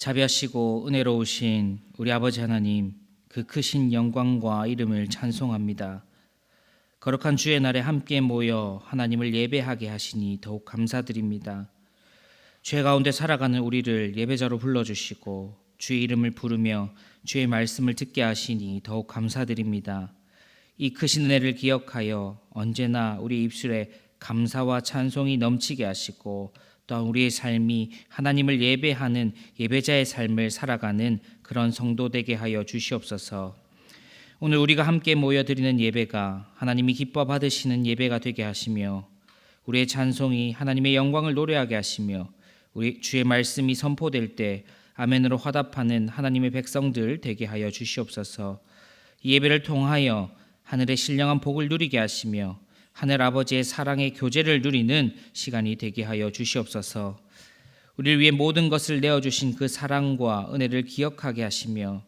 자비하시고 은혜로우신 우리 아버지 하나님 그 크신 영광과 이름을 찬송합니다. 거룩한 주의 날에 함께 모여 하나님을 예배하게 하시니 더욱 감사드립니다. 죄 가운데 살아가는 우리를 예배자로 불러주시고 주의 이름을 부르며 주의 말씀을 듣게 하시니 더욱 감사드립니다. 이 크신 은혜를 기억하여 언제나 우리 입술에 감사와 찬송이 넘치게 하시고 또한 우리의 삶이 하나님을 예배하는 예배자의 삶을 살아가는 그런 성도 되게 하여 주시옵소서. 오늘 우리가 함께 모여 드리는 예배가 하나님이 기뻐 받으시는 예배가 되게 하시며 우리의 찬송이 하나님의 영광을 노래하게 하시며 우리 주의 말씀이 선포될 때 아멘으로 화답하는 하나님의 백성들 되게 하여 주시옵소서. 이 예배를 통하여 하늘의 신령한 복을 누리게 하시며 하늘 아버지의 사랑의 교제를 누리는 시간이 되게 하여 주시옵소서. 우리를 위해 모든 것을 내어 주신 그 사랑과 은혜를 기억하게 하시며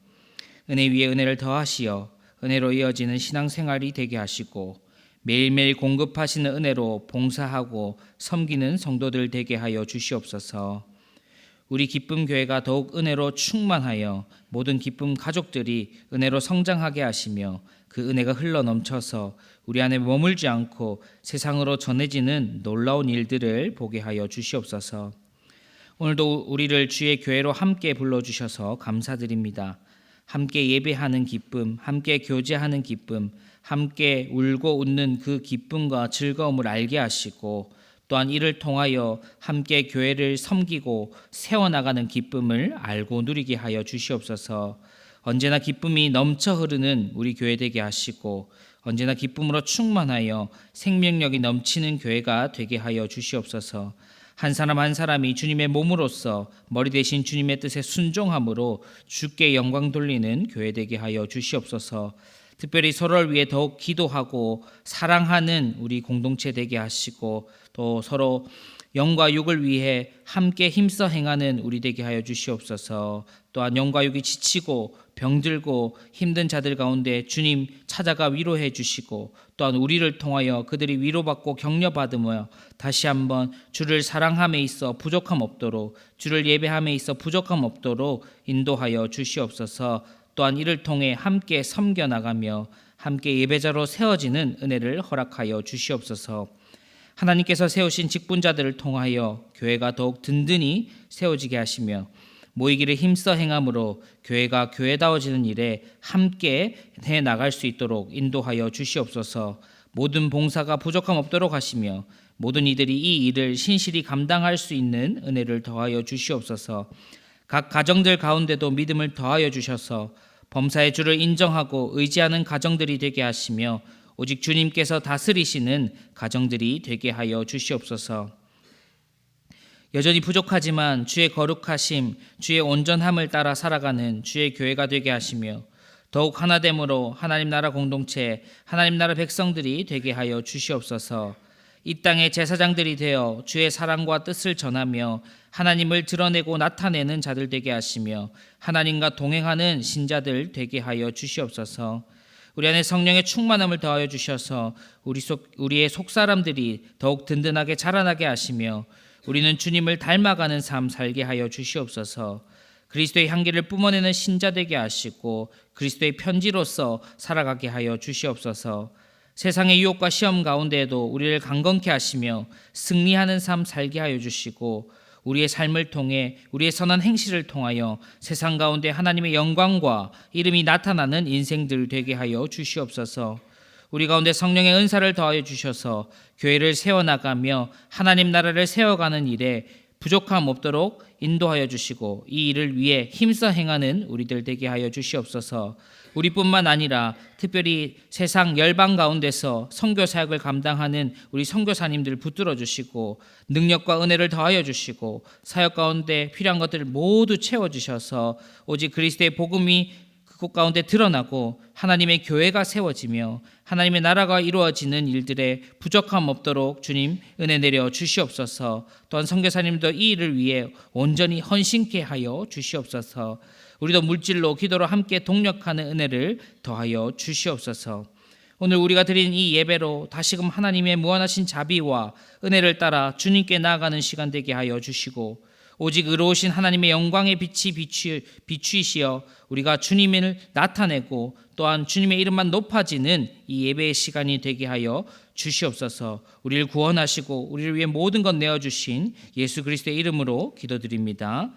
은혜 위에 은혜를 더하시어 은혜로 이어지는 신앙생활이 되게 하시고 매일매일 공급하시는 은혜로 봉사하고 섬기는 성도들 되게 하여 주시옵소서. 우리 기쁨 교회가 더욱 은혜로 충만하여 모든 기쁨 가족들이 은혜로 성장하게 하시며 그 은혜가 흘러 넘쳐서 우리 안에 머물지 않고 세상으로 전해지는 놀라운 일들을 보게 하여 주시옵소서. 오늘도 우리를 주의 교회로 함께 불러 주셔서 감사드립니다. 함께 예배하는 기쁨, 함께 교제하는 기쁨, 함께 울고 웃는 그 기쁨과 즐거움을 알게 하시고 또한 이를 통하여 함께 교회를 섬기고 세워나가는 기쁨을 알고 누리게 하여 주시옵소서. 언제나 기쁨이 넘쳐 흐르는 우리 교회 되게 하시고 언제나 기쁨으로 충만하여 생명력이 넘치는 교회가 되게 하여 주시옵소서. 한 사람 한 사람이 주님의 몸으로서 머리 대신 주님의 뜻에 순종함으로 주께 영광 돌리는 교회 되게 하여 주시옵소서. 특별히 서로를 위해 더욱 기도하고 사랑하는 우리 공동체 되게 하시고 또 서로 영과 육을 위해 함께 힘써 행하는 우리 되게 하여 주시옵소서. 또한 영과 육이 지치고 병들고 힘든 자들 가운데 주님 찾아가 위로해 주시고 또한 우리를 통하여 그들이 위로받고 격려받으며 다시 한번 주를 사랑함에 있어 부족함 없도록 주를 예배함에 있어 부족함 없도록 인도하여 주시옵소서. 또한 이를 통해 함께 섬겨 나가며 함께 예배자로 세워지는 은혜를 허락하여 주시옵소서. 하나님께서 세우신 직분자들을 통하여 교회가 더욱 든든히 세워지게 하시며 모이기를 힘써 행함으로 교회가 교회다워지는 일에 함께 해 나갈 수 있도록 인도하여 주시옵소서. 모든 봉사가 부족함 없도록 하시며 모든 이들이 이 일을 신실히 감당할 수 있는 은혜를 더하여 주시옵소서. 각 가정들 가운데도 믿음을 더하여 주셔서 범사의 주를 인정하고 의지하는 가정들이 되게 하시며 오직 주님께서 다스리시는 가정들이 되게 하여 주시옵소서. 여전히 부족하지만 주의 거룩하심, 주의 온전함을 따라 살아가는 주의 교회가 되게 하시며 더욱 하나됨으로 하나님 나라 공동체, 하나님 나라 백성들이 되게 하여 주시옵소서. 이 땅의 제사장들이 되어 주의 사랑과 뜻을 전하며 하나님을 드러내고 나타내는 자들 되게 하시며 하나님과 동행하는 신자들 되게 하여 주시옵소서. 우리 안에 성령의 충만함을 더하여 주셔서 우리 속 우리의 속 사람들이 더욱 든든하게 자라나게 하시며 우리는 주님을 닮아가는 삶 살게 하여 주시옵소서. 그리스도의 향기를 뿜어내는 신자 되게 하시고 그리스도의 편지로서 살아가게 하여 주시옵소서. 세상의 유혹과 시험 가운데에도 우리를 강건케 하시며 승리하는 삶 살게 하여 주시고 우리의 삶을 통해 우리의 선한 행실을 통하여 세상 가운데 하나님의 영광과 이름이 나타나는 인생들 되게 하여 주시옵소서. 우리 가운데 성령의 은사를 더하여 주셔서 교회를 세워 나가며 하나님 나라를 세워가는 일에 부족함 없도록 인도하여 주시고 이 일을 위해 힘써 행하는 우리들 되게 하여 주시옵소서. 우리뿐만 아니라 특별히 세상 열방 가운데서 선교 사역을 감당하는 우리 선교사님들 붙들어 주시고 능력과 은혜를 더하여 주시고 사역 가운데 필요한 것들을 모두 채워 주셔서 오직 그리스도의 복음이 그곳 가운데 드러나고 하나님의 교회가 세워지며 하나님의 나라가 이루어지는 일들에 부족함 없도록 주님 은혜 내려 주시옵소서. 또한 선교사님도 이 일을 위해 온전히 헌신케 하여 주시옵소서. 우리도 물질로 기도로 함께 동력하는 은혜를 더하여 주시옵소서. 오늘 우리가 드린 이 예배로 다시금 하나님의 무한하신 자비와 은혜를 따라 주님께 나아가는 시간 되게 하여 주시고 오직 의로우신 하나님의 영광의 빛이 비추, 비추이시어 우리가 주님을 나타내고 또한 주님의 이름만 높아지는 이 예배의 시간이 되게 하여 주시옵소서. 우리를 구원하시고 우리를 위해 모든 것 내어 주신 예수 그리스도의 이름으로 기도드립니다.